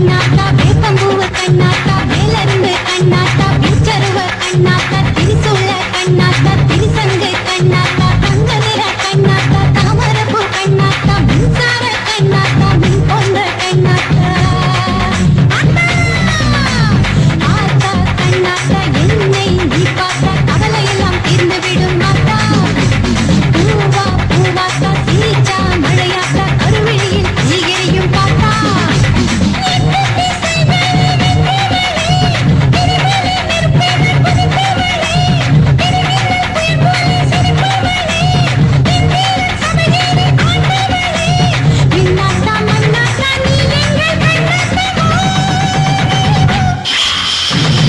கண்ணாத்தா வேப்பம்பூவ கண்ணாத்தா வேலருந்த